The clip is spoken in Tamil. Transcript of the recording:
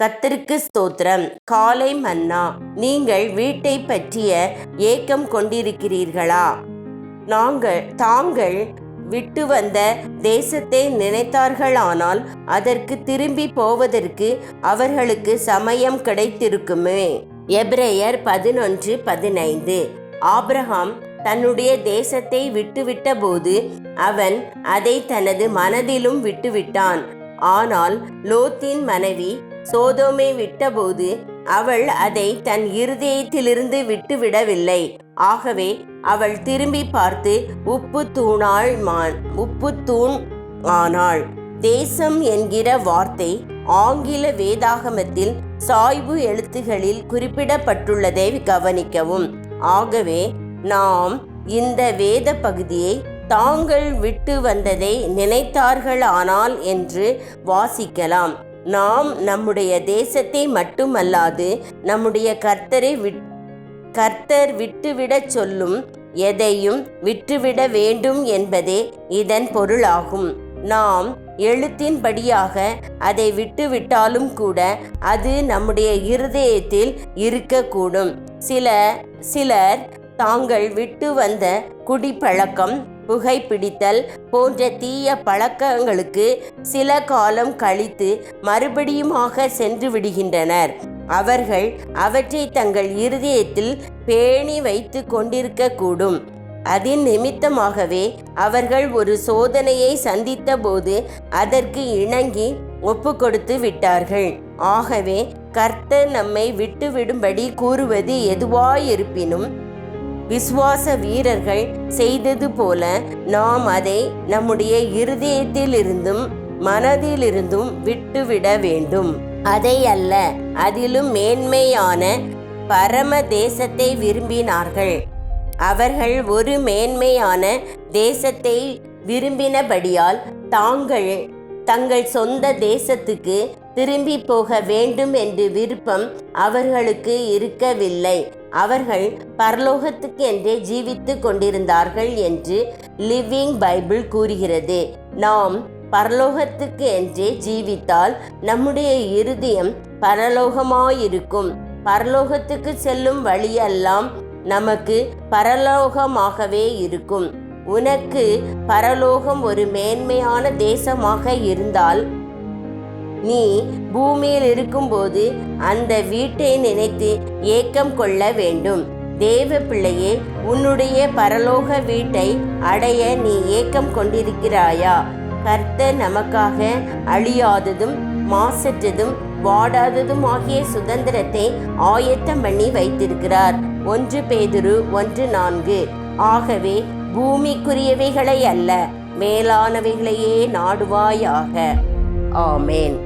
கத்திற்கு ஸ்தோத்திரம். காலை மன்னா நீங்கள் வீட்டை பற்றிய ஏக்கம் கொண்டிருக்கிறீர்களா? நாங்கள் தாங்கள் விட்டு வந்த தேசத்தை நினைத்தார்களானால் அதற்கு திரும்பி போவதற்கு அவர்களுக்கு சமயம் கிடைத்திருக்குமே. எப்ரேயர் பதினொன்று பதினைந்து. ஆப்ரஹாம் தன்னுடைய தேசத்தை விட்டுவிட்ட போது அவன் அதை தனது மனதிலும் விட்டுவிட்டான். ஆனால் லோத்தின் மனைவி சோதோமை விட்டபோது அவள் அதை தன் இருதயத்திலிருந்து விட்டுவிடவில்லை. ஆகவே அவள் திரும்பி பார்த்து உப்பு தூணாள் மான் உப்பு தூண் ஆனாள். தேசம் என்கிற வார்த்தை ஆங்கில வேதாகமத்தில் சாய்வு எழுத்துகளில் குறிப்பிடப்பட்டுள்ளதை கவனிக்கவும். ஆகவே நாம் இந்த வேத பகுதியை தாங்கள் விட்டு வந்ததை நினைத்தார்களானால் என்று வாசிக்கலாம். நாம் நம்முடைய தேசத்தை மட்டுமல்லாது நம்முடைய கர்த்தரை விட் கர்த்தர் விட்டுவிடச் சொல்லும் எதையும் விட்டுவிட வேண்டும் என்பதே இதன் பொருளாகும். நாம் எழுத்தின்படியாக அதை விட்டுவிட்டாலும் கூட அது நம்முடைய இருதயத்தில் இருக்கக்கூடும். சில சிலர் தாங்கள் விட்டு வந்த குடிப்பழக்கம் புகைப்பிடித்தல் போன்ற தீய பழக்கங்களுக்கு சில காலம் கழித்து மறுபடியுமாக சென்று விடுகின்றனர். அவர்கள் அவற்றை தங்கள் இருதயத்தில் பேணி வைத்து கொண்டிருக்கக்கூடும். அதன் நிமித்தமாகவே அவர்கள் ஒரு சோதனையை சந்தித்த போது அதற்கு இணங்கி ஒப்பு கொடுத்து விட்டார்கள். ஆகவே கர்த்தர் நம்மை விட்டுவிடும்படி கூறுவது எதுவாயிருப்பினும் விசுவாச வீரர்கள் செய்தது போல நாம் அதை நம்முடைய இருதயத்திலிருந்தும் மனதிலிருந்தும் விட்டுவிட வேண்டும். அதை அல்ல அதிலும் மேன்மையான பரம தேசத்தை விரும்பினார்கள். அவர்கள் ஒரு மேன்மையான தேசத்தை விரும்பினபடியால் தாங்கள் தங்கள் சொந்த தேசத்துக்கு திரும்பி போக வேண்டும் என்று விருப்பம் அவர்களுக்கு இருக்கவில்லை. அவர்கள் பரலோகத்துக்கு என்றே ஜீவித்து கொண்டிருந்தார்கள் என்று லிவிங் பைபிள் கூறுகிறது. நாம் பரலோகத்துக்கு என்றே ஜீவித்தால் நம்முடைய இருதயம் பரலோகமாயிருக்கும். பரலோகத்துக்கு செல்லும் வழியெல்லாம் நமக்கு பரலோகமாகவே இருக்கும். உனக்கு பரலோகம் ஒரு மேன்மையான தேசமாக இருந்தால் நீ பூமியில் இருக்கும்போது அந்த வீட்டை நினைத்து ஏக்கம் கொள்ள வேண்டும். தேவ பிள்ளையே உன்னுடைய பரலோக வீட்டை அடைய நீ ஏக்கம் கொண்டிருக்கிறாயா? கர்த்தர் நமக்காக அழியாததும் மாசற்றதும் வாடாததும் ஆகிய சுதந்திரத்தை ஆயத்தம் பண்ணி வைத்திருக்கிறார். ஒன்று பேதுரு ஒன்று நான்கு. ஆகவே பூமிக்குரியவைகளை அல்ல மேலானவைகளையே நாடுவாயாக. ஆமேன்.